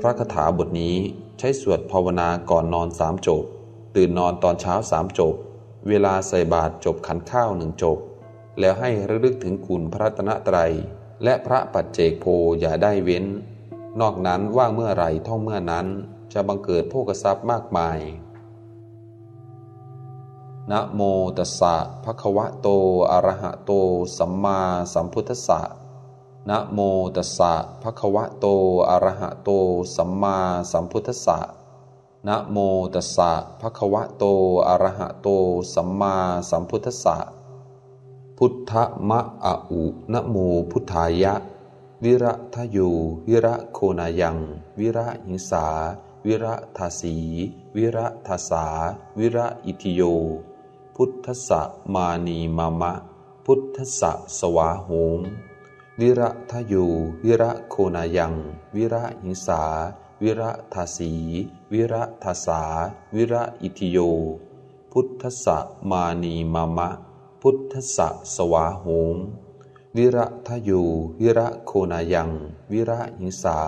พระคาถาบทนี้ใช้สวดภาวนาก่อนนอนสามจบ ตื่นนอนตอนเช้าสามจบ เวลาใส่บาตรจบขันข้าวหนึ่งจบ แล้วให้ระลึกถึงคุณพระรัตนตร และพระปัจเจกโพอย่าได้เว้น นอกนั้นว่างเมื่อไรท่องเมื่อนั้นจะบังเกิดโภกทรัพย์มากมาย นะโมตัสสะภะคะวะโต อะระหะโต สัมมาสัมพุทธัสสะ นะโมตัสสะภะคะวะโต อะระหะโต สัมมาสัมพุทธัสสะนะโมตัสสะภะคะวะโต อะระหะโต สัมมาสัมพุทธัสสะ พุทธมะอะอุนะโมพุทธายะ วิระทะยูวิระโคนายัง วิระหิงสา วิระทาสี วิระทาสา วิระอิทิโย พุทธสะมานีมามะ พุทธสะสวาโหม วิระทะยู วิระโคนายัง วิระหิงสา วิระทาสี วิระทาสา วิระอิทิโย พุทธสะมานีมามะ พุทธสะสวาโหมวิระทะยู วิระโคนายัง วิระหิงสา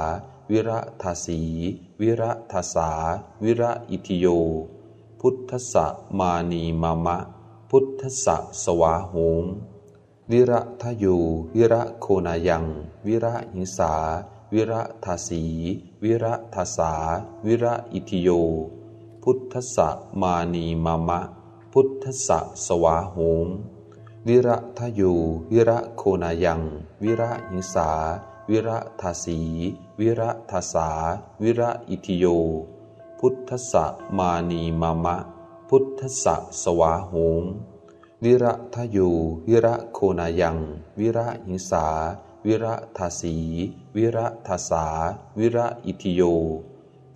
วิระทาสี วิระทาสา วิระอิทิโย พุทธสะมานีมามะ พุทธสะสวาโหม วิระทะยู วิระโคนายัง วิระหิงสา วิระทาสี วิระทาสา วิระอิทิโย พุทธสะมานีมามะ พุทธสะสวาโหม วิระทะยู วิระโคนายัง วิระหิงสา วิระทาสี วิระทาสา วิระอิทิโย พุทธสะมานีมามะ พุทธสะสวาโหม วิระทะยู วิระโคนายัง วิระหิงสา วิระทาสี วิระทาสา วิระอิทิโย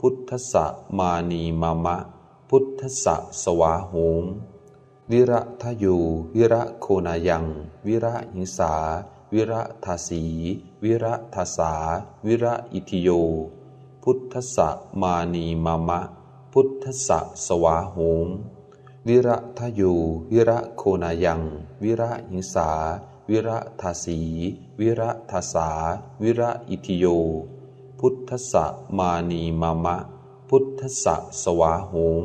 พุทธสะมานีมามะ พุทธสะสวาโหมวิระทะยู วิระโคนายัง วิระหิงสา วิระทาสี วิระทาสา วิระอิทิโย พุทธสะมานีมามะ พุทธสะสวาโหม วิระทะยู วิระโคนายัง วิระหิงสา วิระทาสี วิระทาสา วิระอิทิโย พุทธสะมานีมามะ พุทธสะสวาโหม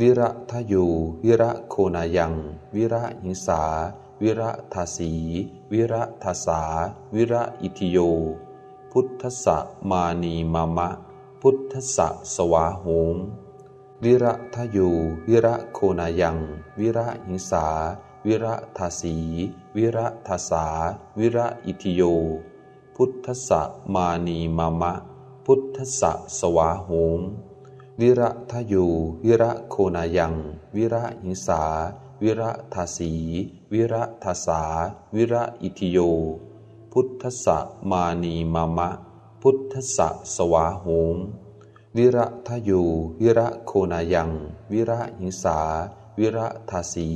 วิระทะยู วิระโคนายัง วิระหิงสา วิระทาสี วิระทาสา วิระอิทิโย พุทธสะมานีมามะ พุทธสะสวาโหม วิระทะยู วิระโคนายัง วิระหิงสา วิระทาสี วิระทาสา วิระอิทิโย พุทธสะมานีมามะ พุทธสะสวาโหม วิระทะยู วิระโคนายัง วิระหิงสา วิระทาสี วิระทาสา วิระอิทิโย พุทธสะมานีมามะ พุทธสะสวาโหม วิระทะยู วิระโคนายัง วิระหิงสา วิระทาสี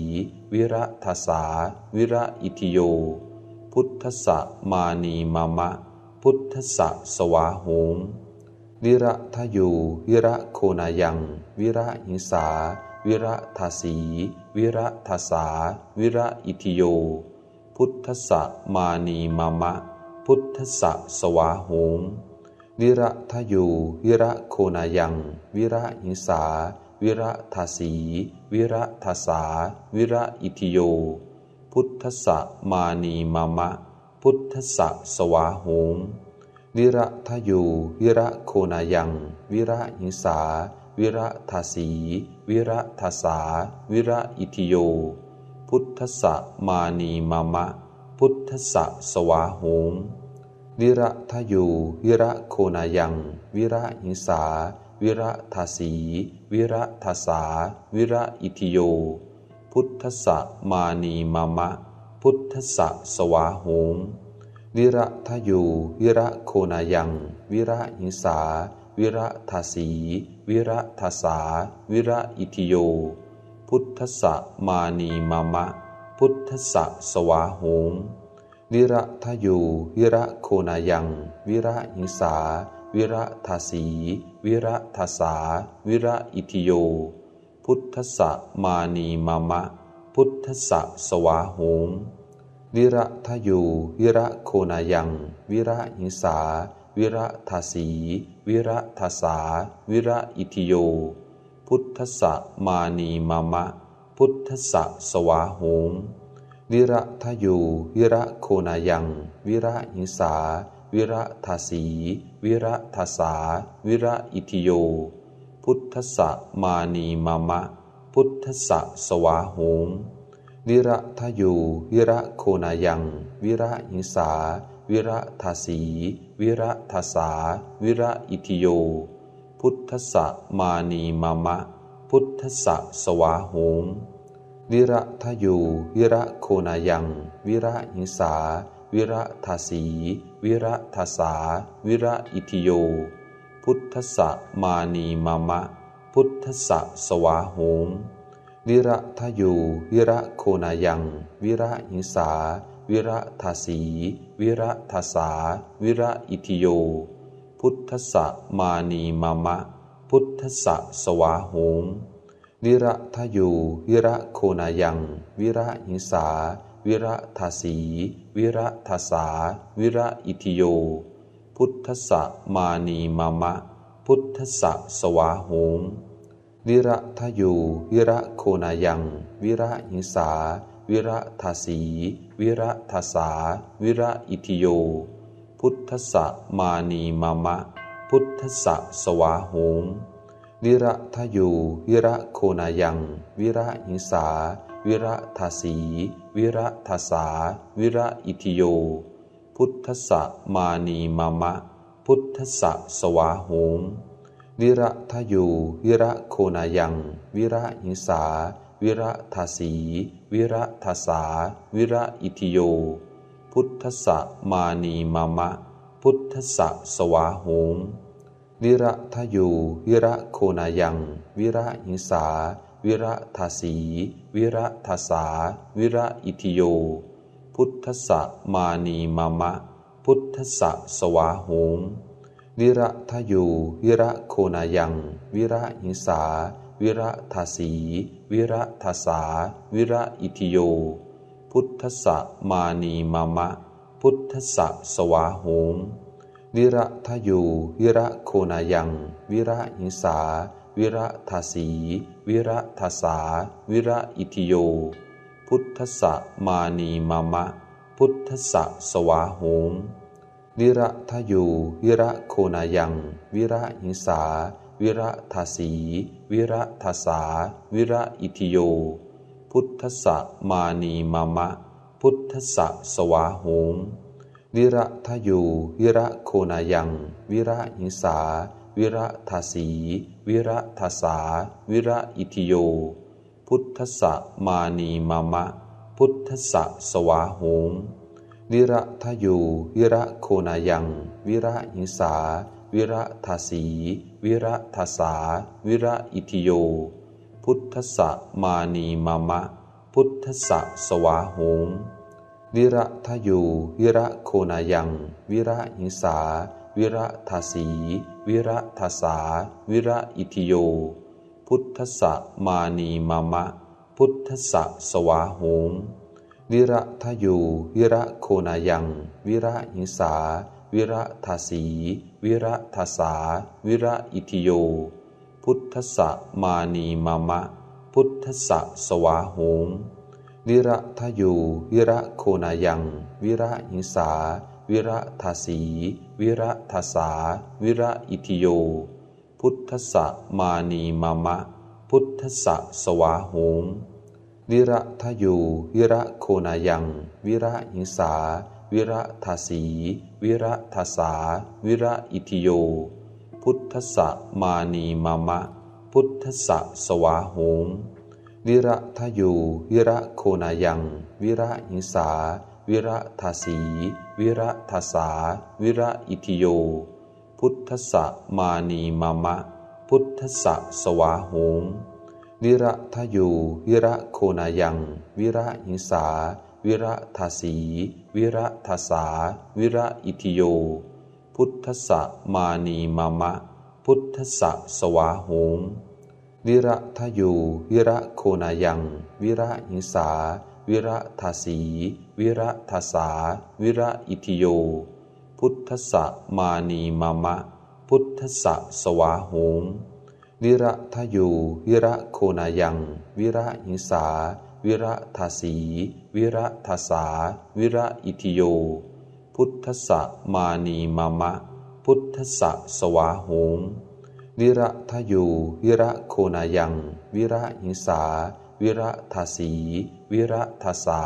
วิระทาสา วิระอิทิโย พุทธะมานีมามะ พุทธะสวาโหม วิระทะยู วิระโคนายัง วิระหิงสา วิระทาสี วิระทาสา วิระอิทิโย พุทธะมานีมามะ พุทธะสวาโหม วิระทะยูวิระโคนายัง วิระหิงสา วิระทาสี วิระทาสา วิระอิทิโย พุทธะมานีมามะ พุทธะสวาโหมวิระทะยูวิระโคนายัง วิระหิงสา วิระทาสี วิระทาสา วิระอิทิโย พุทธะมานีมามะ พุทธะสวาโหม วิระทะยูวิระโคนายัง วิระหิงสา วิระทาสี วิระทาสา วิระอิทิโย พุทธะมานีมามะ พุทธะสวาโหมวิระทะยูวิระโคนายัง วิระหิงสา วิระทาสี วิระทาสา วิระอิทิโย พุทธะมานีมามะ พุทธะสวาโหม วิระทะยูวิระโคนายัง วิระหิงสา วิระทาสี วิระทาสา วิระอิทิโย พุทธะมานีมามะ พุทธะสวาโหม วิระทะยูวิระโคนายัง วิระหิงสา วิระทาสี วิระทาสา วิระอิทิโย พุทธะมานีมามะ พุทธะสวาหง วิระทะยูวิระโคนายัง วิระหิงสา วิระทาสี วิระทาสา วิระอิทิโย พุทธะมานีมามะ พุทธะสวาหงวิระทะยูวิระโคนายัง วิระหิงสา วิระทาสี วิระทาสา วิระอิทิโย พุทธะมานีมามะ พุทธะสวาหง วิระทะยู วิระโคนายัง วิระหิงสา วิระทาสี วิระทาสา วิระอิทิโย พุทธะมานีมามะ พุทธะสวาหงวิระทะยู วิระโคนายัง วิระหิงสา วิระทาสี วิระทาสา วิระอิทิโย พุทธะมานีมามะ พุทธะสวาหง วิระทะยูวิระโคนายัง วิระหิงสา วิระทาสี วิระทาสา วิระอิทิโย พุทธสะมานีมามะ พุทธสะสวาหงวิระทะยูวิระโคนายัง วิระหิงสา วิระทาสี วิระทาสา วิระอิทิโย พุทธสะมานีมามะ พุทธสะสวาหง วิระทะยูวิระโคนายัง วิระหิงสา วิระทาสี วิระทาสา วิระอิทิโย พุทธสะมานีมามะ พุทธสะสวาหงวิระทะยูวิระโคนายัง วิระหิงสา วิระทาสี วิระทาสา วิระอิทิโย พุทธสะมานีมามะ พุทธสะสวาหง วิระทะยูวิระโคนายังวิระหิงสาวิระทาสีวิระทาสาวิระอิทิโยพุทธะมานีมามะพุทธสะสวาหงวิระทะยูวิระโคนายัง วิระหิงสา วิระทาสี วิระทาสา วิระอิทิโย พุทธะมานีมามะ พุทธะสวาหง วิระทะยู วิระโคนายัง วิระหิงสา วิระทาสี วิระทาสา วิระอิทิโย พุทธสะมานีมามะ พุทธสะสวาหงวิระทะยู วิระโคนายัง วิระหิงสา วิระทาสี วิระทาสา วิระอิทิโย พุทธสะมานีมามะ พุทธสะสวาหง วิระทะยู วิระโคนายัง วิระหิงสา วิระทาสี วิระทาสา วิระอิทิโย พุทธสะมานีมามะ พุทธสะสวาหงวิระทะยู วิระโคนายัง วิระหิงสา วิระทาสี วิระทาสา วิระอิทิโย พุทธสะมานีมามะ พุทธสะสวาหง วิระทะยู วิระโคนายัง วิระหิงสา วิระทาสี วิระทาสา วิระอิทิโย พุทธสะมานีมามะ พุทธสะสวาหงวิระทะยู วิระโคนายัง วิระหิงสา วิระทาสี วิระทาสา วิระอิทิโย พุทธสะมานีมามะ พุทธสะสวาหง วิระทะยู วิระโคนายัง วิระหิงสา วิระทาสี วิระทาสา วิระอิทิโย พุทธสะมานีมามะ พุทธสะสวาหงวิระทะยู วิระโคนายัง วิระหิงสา วิระทาสี วิระทาสา วิระอิทิโย พุทธสะมานีมามะ พุทธสะสวาหง วิระทะยูวิระโคนายัง วิระหิงสา วิระทาสี วิระทาสา วิระอิทิโย พุทธสะมานีมามะ พุทธสะสวาหงวิระทะยูวิระโคนายัง วิระหิงสา วิระทาสี วิระทาสา วิระอิทิโย พุทธสะมานีมามะ พุทธสะสวาหง วิระทะยู วิระโคนายัง วิระหิงสา วิระทาสี วิระทาสา วิระอิทิโย พุทธสะมานีมามะ พุทธสะสวาโหงวิระทะยู วิระโคนายัง วิระหิงสา วิระทาสี วิระทาสา วิระอิทิโย พุทธสะมานีมามะ พุทธสะสวาโหง วิระทะยูวิระโคนายัง วิระหิงสา วิระทาสี วิระทาสา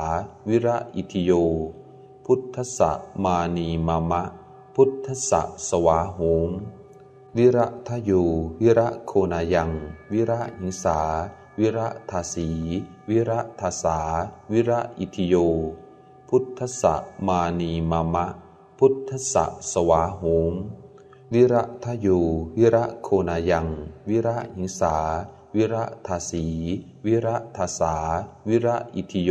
วิระอิทิโย พุทธสะมานีมามะ พุทธสะสวาโหงวิระทะยูวิระโคนายัง วิระหิงสา วิระทาสี วิระทาสา วิระอิทิโย พุทธสะมานีมามะ พุทธสะสวาโหง วิระทะยูวิระโคนายัง วิระหิงสา วิระทาสี วิระทาสา วิระอิทิโย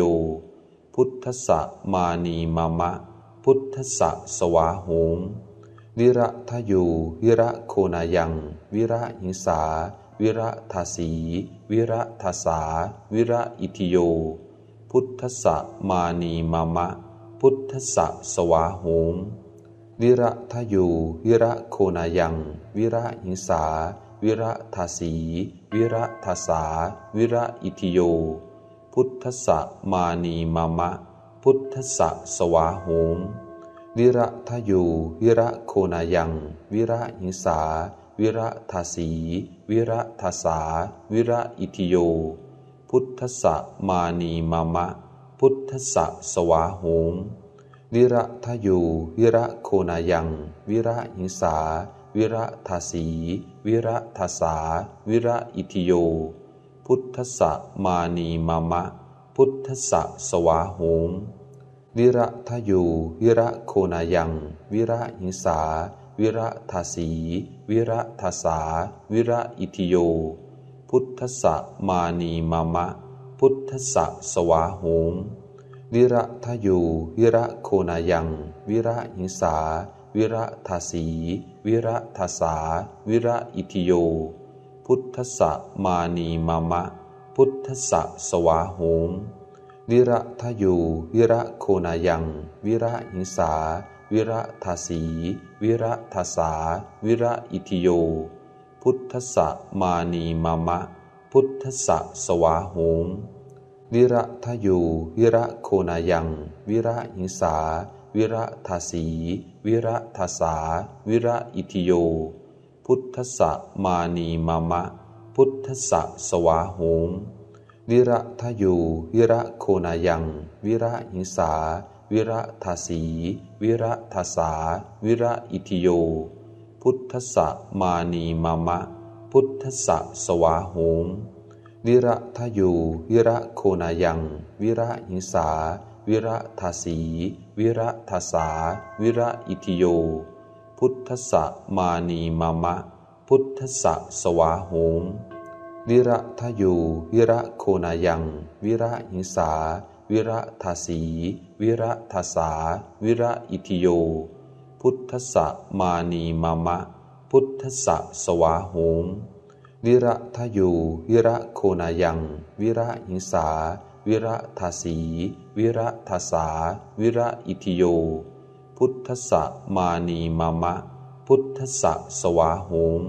พุทธสะมานีมามะ พุทธสะสวาโหงวิระทะยูวิระโคนายัง วิระหิงสา วิระทาสี วิระทาสา วิระอิทิโย พุทธสะมานีมามะ พุทธสะสวาโหง วิระทะยู วิระโคนายัง วิระหิงสา วิระทาสี วิระทาสา วิระอิทิโย พุทธะมานีมามะ พุทธะสวาโหงวิระทะยู วิระโคนายัง วิระหิงสา วิระทาสี วิระทาสา วิระอิทิโย พุทธะมานีมามะ พุทธะสวาโหง วิระทะยูวิระโคนายัง วิระหิงสา วิระทาสี วิระทาสา วิระอิทิโย พุทธสะมานีมามะ พุทธสะสวาโหงวิระทะยูวิระโคนายัง วิระหิงสา วิระทาสี วิระทาสา วิระอิทิโย พุทธสะมานีมามะ พุทธสะสวาโหง วิระทะยู วิระโคนายัง วิระหิงสา วิระทาสี วิระทาสา วิระอิทิโย พุทธะมานีมามะ พุทธะสวาโหงวิระทะยู วิระโคนายัง วิระหิงสา วิระทาสี วิระทาสา วิระอิทิโย พุทธะมานีมามะ พุทธะสวาโหง วิระทะยูวิระโคนายัง วิระหิงสา วิระทาสี วิระทาสา วิระอิทิโย พุทธะมานีมามะ พุทธะสวาโหงวิระทะยูวิระโคนายัง วิระหิงสา วิระทาสี วิระทาสา วิระอิทิโย พุทธะมานีมามะ พุทธะสวาโหง วิระทะยูวิระโคนายังวิระหิงสาวิระทาสีวิระทาสาวิระอิทิโยพุทธะมานีมามะพุทธสะสวาโหงวิระทะยูวิระโคนายัง วิระหิงสา วิระทาสี วิระทาสา วิระอิทิโย พุทธะมานีมามะ พุทธะสวาโหง วิระทะยูวิระโคนายัง วิระหิงสา วิระทาสี วิระทาสา วิระอิทิโย พุทธะมานีมามะ พุทธะสวาโหง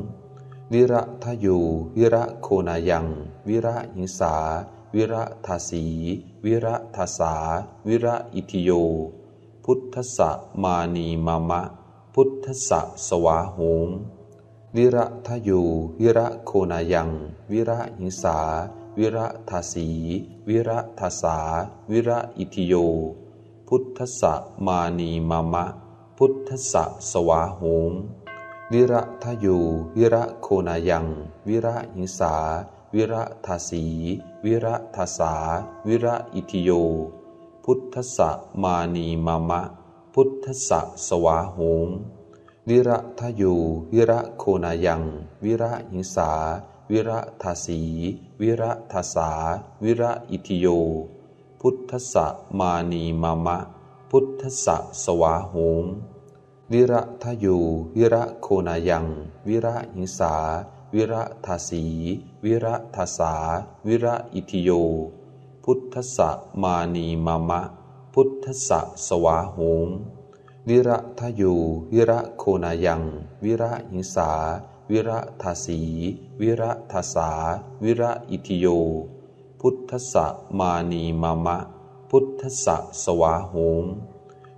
วิระทะยูวิระโคนายัง วิระหิงสา วิระทาสี วิระทาสา วิระอิทิโย พุทธะมานีมามะ พุทธะสวาโหง วิระทะยูวิระโคนายัง วิระหิงสา วิระทาสี วิระทาสา วิระอิทิโย พุทธะมานีมามะ พุทธะสวาโหงวิระทะยูวิระโคนายัง วิระหิงสา วิระทาสี วิระทาสา วิระอิทิโย พุทธะมานีมามะ พุทธะสวาโหง วิระทะยู วิระโคนายัง วิระหิงสา วิระทาสี วิระทาสา วิระอิทิโย พุทธสะมานีมามะ พุทธสะสวาโหงวิระทะยู วิระโคนายัง วิระหิงสา วิระทาสี วิระทาสา วิระอิทิโย พุทธสะมานีมามะ พุทธสะสวาโหง วิระทะยูวิระโคนายัง วิระหิงสา วิระทาสี วิระทาสา วิระอิทิโย พุทธะมานีมามะ พุทธะสวาโหม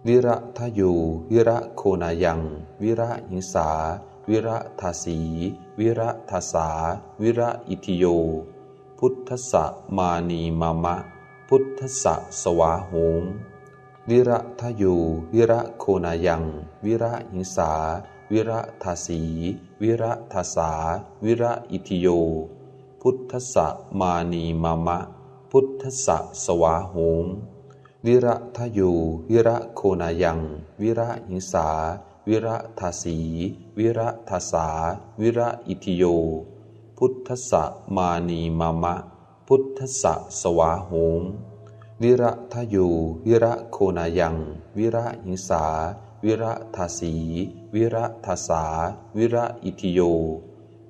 วิระทะยูวิระโคนายัง วิระหิงสา วิระทาสี วิระทาสา วิระอิทิโย พุทธะมานีมามะ พุทธะสวาโหม วิระทะยูวิระโคนายัง วิระหิงสา วิระทาสี วิระทาสา วิระอิทิโย พุทธะมานีมามะ พุทธะสวาโหมวิระทะยูวิระโคนายัง วิระหิงสา วิระทาสี วิระทาสา วิระอิทิโย พุทธะมานีมามะ พุทธะสวาโหม วิระทะยู วิระโคนายัง วิระหิงสา วิระทาสี วิระทาสา วิระอิทิโย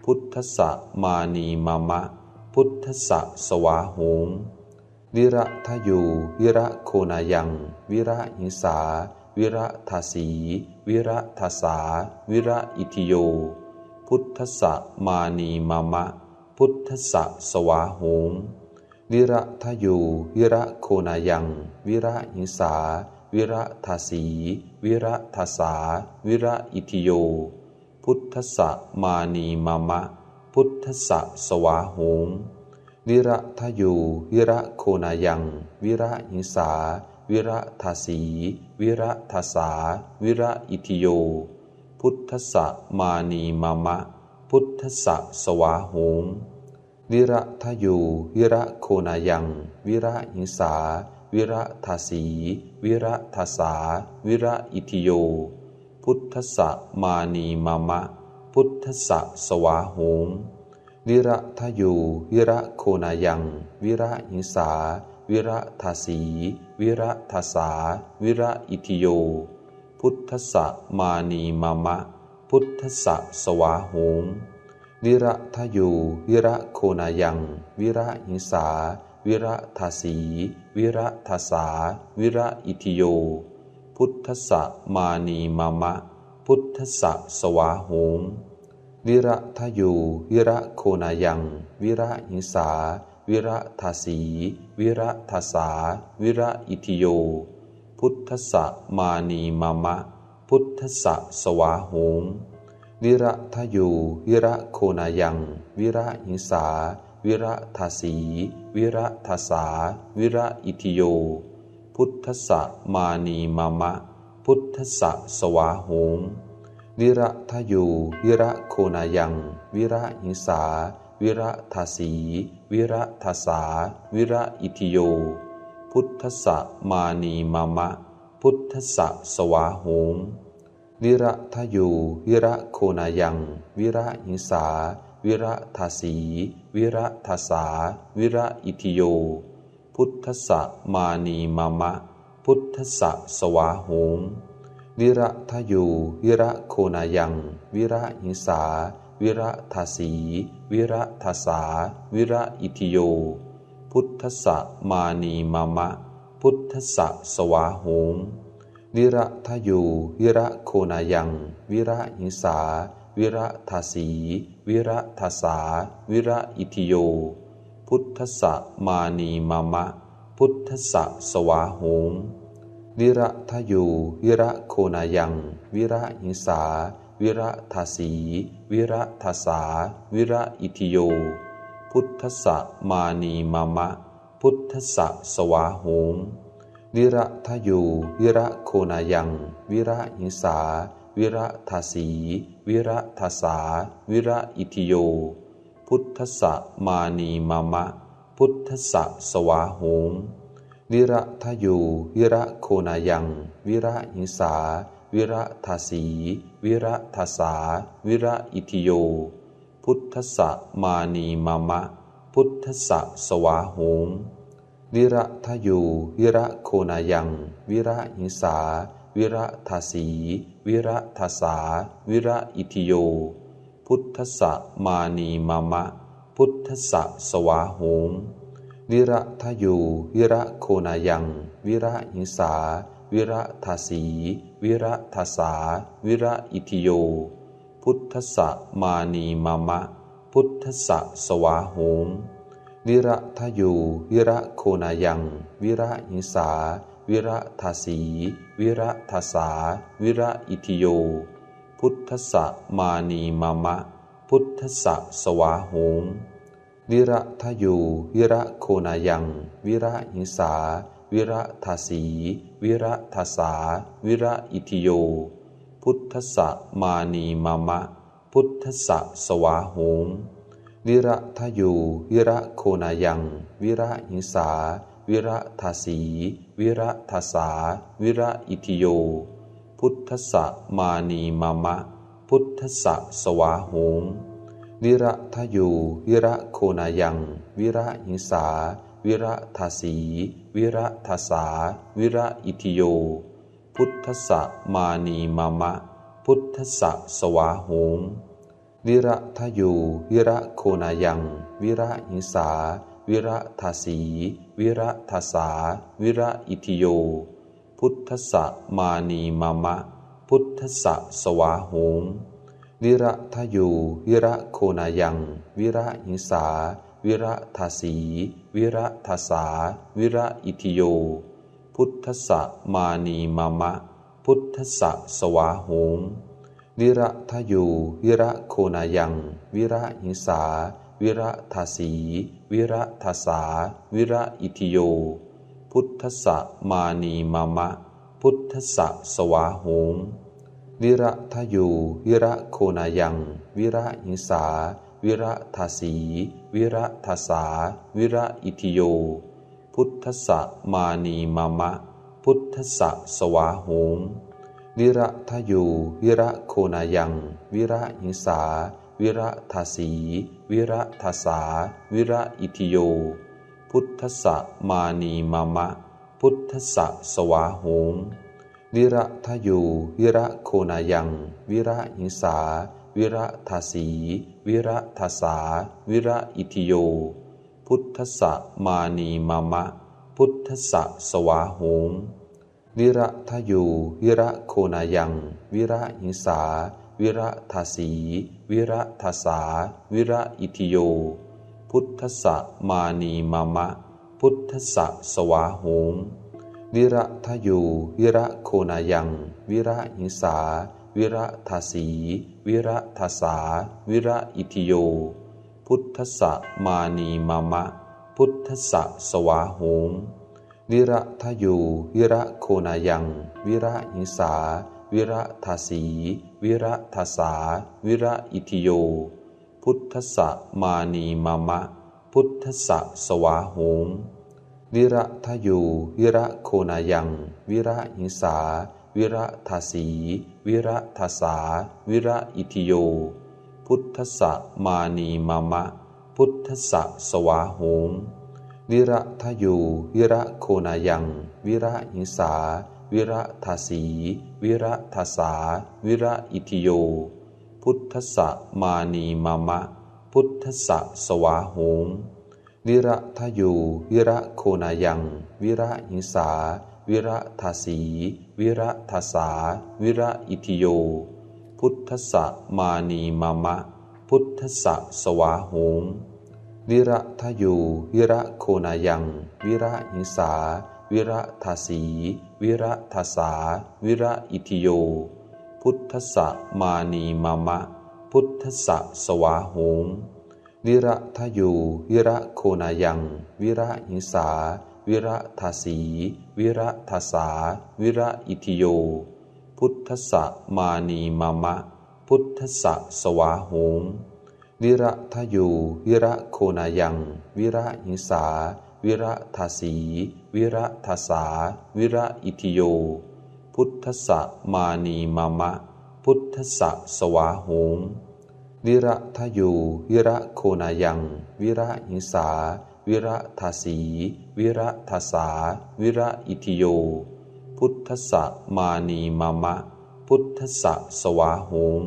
พุทธะมานีมามะ พุทธะสวาโหมวิระทะยู วิระโคนายัง วิระหิงสา วิระทาสี วิระทาสา วิระอิทิโย พุทธะมานีมามะ พุทธะสวาโหม วิระทะยูวิระโคนายัง วิระหิงสา วิระทาสี วิระทาสา วิระอิทิโย พุทธะมานีมามะ พุทธะสวาโหมวิระทะยูวิระโคนายัง วิระหิงสา วิระทาสี วิระทาสา วิระอิทิโย พุทธะมานีมามะ พุทธะสวาโหม วิระทะยู วิระโคนายัง วิระหิงสา วิระทาสี วิระทาสา วิระอิทิโย พุทธะมานีมามะ พุทธะสวาโหม วิระทะยู วิระโคนายัง วิระหิงสา วิระทาสี วิระทาสา วิระอิทิโย พุทธะมานีมามะ พุทธะสวาโหม วิระทะยูวิระโคนายัง วิระหิงสา วิระทาสี วิระทาสา วิระอิทิโย พุทธะมานีมามะ พุทธะสวาโหมวิระทะยูวิระโคนายัง วิระหิงสา วิระทาสี วิระทาสา วิระอิทิโย พุทธะมานีมามะ พุทธะสวาโหม วิระทะยู วิระโคนายัง วิระหิงสา วิระทาสี วิระทาสา วิระอิทิโย พุทธะมานีมามะ พุทธะสวาโหมวิระทะยู วิระโคนายัง วิระหิงสา วิระทาสี วิระทาสา วิระอิทิโย พุทธะมานีมามะ พุทธะสวาโหม วิระทะยู วิระโคนายัง วิระหิงสา วิระทาสี วิระทาสา วิระอิทิโย พุทธะมานีมามะ พุทธะสวาโหมวิระทะยู วิระโคนายัง วิระหิงสา วิระทาสี วิระทาสา วิระอิทิโย พุทธะมานีมามะ พุทธะสวาโหม วิระทะยูวิระโคนายัง วิระหิงสา วิระทาสี วิระทาสา วิระอิทิโย พุทธะมานีมามะ พุทธะสวาโหมวิระทะยูวิระโคนายัง วิระหิงสา วิระทาสี วิระทาสา วิระอิทิโย พุทธะมานีมามะ พุทธะสวาโหม วิระทะยูวิระโคนายัง วิระหิงสา วิระทาสี วิระทาสา วิระอิทิโย พุทธะมานีมามะ พุทธะสวาโหมวิระทะยูวิระโคนายัง วิระหิงสา วิระทาสี วิระทาสา วิระอิทิโย พุทธะมานีมามะ พุทธะสวาโหม วิระทะยู วิระโคนายัง วิระหิงสา วิระทาสี วิระทาสา วิระอิทิโย พุทธะมานีมามะ พุทธะสวาโหมวิระทะยู วิระโคนายัง วิระหิงสา วิระทาสี วิระทาสา วิระอิทิโย พุทธะมานีมามะ พุทธะสวาโหม วิระทะยูวิระโคนายัง วิระหิสา วิระทาสี วิระทาสา วิระอิทิโย พุทธะมานีมามะ พุทธะสวาโหมวิระทะยูวิระโคนายัง วิระหิสา วิระทาสี วิระทาสา วิระอิทิโย พุทธะมานีมามะ พุทธะสวาโหม วิระทะยู วิระโคนายัง วิระหิงสา วิระทาสี วิระทาสา วิระอิทิโย พุทธะมานีมามะ พุทธะสวาโหมวิระทะยู วิระโคนายัง วิระหิงสา วิระทาสี วิระทาสา วิระอิทิโย พุทธะมานีมามะ พุทธะสวาโหม วิระทะยูวิระโคนายัง วิระหิงสา วิระทาสี วิระทาสา วิระอิทิโย พุทธะมานีมามะ พุทธะสวาโหมวิระทะยูวิระโคนายัง วิระหิงสา วิระทาสี วิระทาสา วิระอิทิโย พุทธะมานีมามะ พุทธะสวาโหม วิระทะยูวิระโคนายัง วิระหิงสา วิระทาสี วิระทาสา วิระอิทิโย พุทธสะมานีมามะ พุทธสะสวาโหมวิระทะยูวิระโคนายัง วิระหิงสา วิระทาสี วิระทาสา วิระอิทิโย พุทธสะมานีมามะ พุทธสะสวาโหม วิระทะยูวิระโคนายัง วิระหิงสา วิระทาสี วิระทาสา วิระอิทิโย พุทธะมานีมามะ พุทธะสวาโหม วิระทะยูวิระโคนายัง วิระหิงสา วิระทาสี วิระทาสา วิระอิทิโย พุทธะมานีมามะ พุทธะสวาโหม วิระทะยู วิระโคนายัง วิระหิงสา วิระทาสี วิระทาสา วิระอิทิโย พุทธะมานีมามะ พุทธะสวาโหมวิระทะยู วิระโคนายัง วิระหิงสา วิระทาสี วิระทาสา วิระอิทิโย พุทธะมานีมามะ พุทธะสวาโหม วิระทะยู วิระโคนายัง วิระหิงสา วิระทาสี วิระทาสา วิระอิทิโย พุทธสะมานีมามะ พุทธสะสวาโหม วิระทะยู วิระโคนายัง วิระหิงสา วิระทาสี วิระทาสา วิระอิทิโย พุทธสะมานีมามะ พุทธสะสวาโหม วิระทะยู วิระโคนายัง วิระหิงสา วิระทาสี วิระทาสา วิระอิทิโย พุทธสะมานีมามะ พุทธสะสวาโหม วิระทะยู วิระโคนายัง วิระหิงสา วิระทาสี วิระทาสา วิระอิทิโย พุทธสะมานีมามะ พุทธสะสวาโหม วิระทะยูวิระโคนายัง วิระหิงสา วิระทาสี วิระทาสา วิระอิทิโย พุทธสะมานีมามะ พุทธสะสวาโหม วิระทะยูวิระโคนายัง วิระหิงสา วิระทาสี วิระทาสา วิระอิทิโย พุทธสะมานีมามะ พุทธสะสวาโหม วิระทะยู วิระโคนายัง วิระหิงสา วิระทาสี วิระทาสา วิระอิทิโย พุทธสะมานีมามะ พุทธสะสวาโหม วิระทะยู วิระโคนายัง วิระหิงสา วิระทาสี วิระทาสา วิระอิทิโย พุทธสะมานีมามะ พุทธสะสวาโหม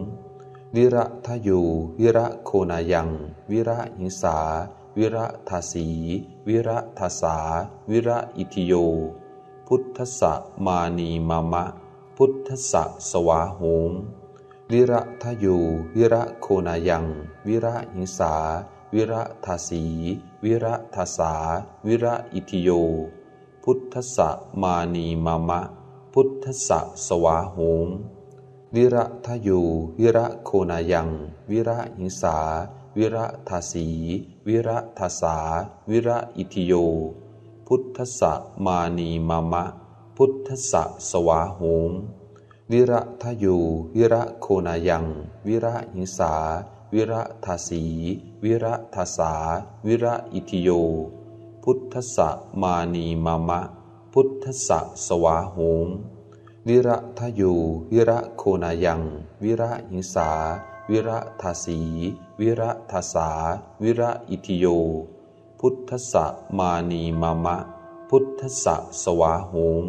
วิระทะยู วิระโคนายัง วิระหิงสา วิระทาสี วิระทาสา วิระอิทิโย พุทธสะมานีมามะ พุทธสสวาโหงวิระทะยู วิระโคนายัง วิระหิงสา วิระทาสี วิระทาสา วิระอิทิโย พุทธสมานีมามะ พุทธสสวาโหง วิระทะยู วิระโคนายัง วิระหิงสา วิระทาสี วิระทาสา วิระอิทิโย พุทธสมานีมามะ พุทธสสวาโหงวิระทะยู วิระโคนายัง วิระหิงสา วิระทาสี วิระทาสา วิระอิทิโย พุทธสมานีมามะ พุทธสสวาโหง วิระทะยูวิระโคนายัง วิระหิงสา วิระทาสี วิระทาสา วิระอิทิโย พุทธสมานีมามะ พุทธสสวาโหง